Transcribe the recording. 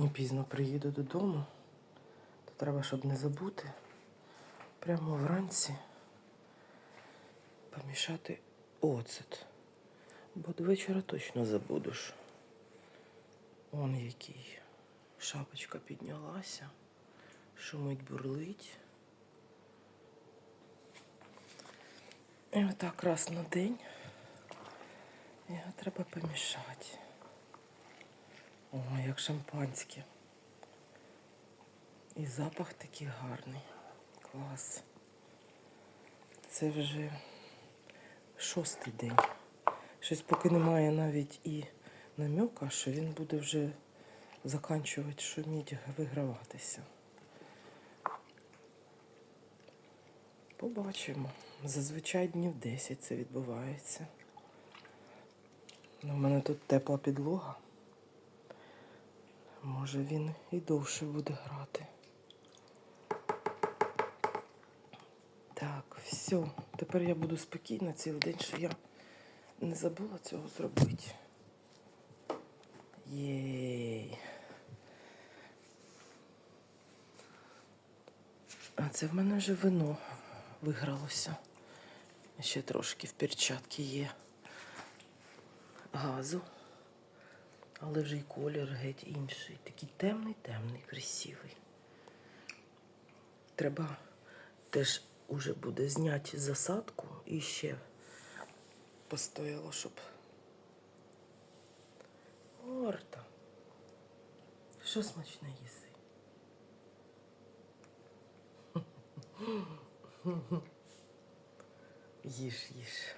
сьогодні пізно приїду додому, то треба, щоб не забути, прямо вранці помішати оцет. Бо до вечора точно забудеш. Он який. Шапочка піднялася, шумить, бурлить. І отак раз на день його треба помішати. О, як шампанське. І запах такий гарний. Клас. Це вже шостий день. Щось поки немає навіть і намека, що він буде вже заканчувати шуміть, виграватися. Побачимо. Зазвичай днів 10 це відбувається. Ну, У мене тут тепла підлога. Може він і довше буде грати. Так, все. Тепер я буду спокійна цілий день, що я не забула цього зробити. Єй. А це в мене вже вино вигралося. Ще трошки в перчатки є газу. Але вже й колір геть інший. Такий темний, темний, красивий. Треба теж уже буде зняти засадку і ще постояло, щоб. Орта. Що смачне їси? Їж, їж.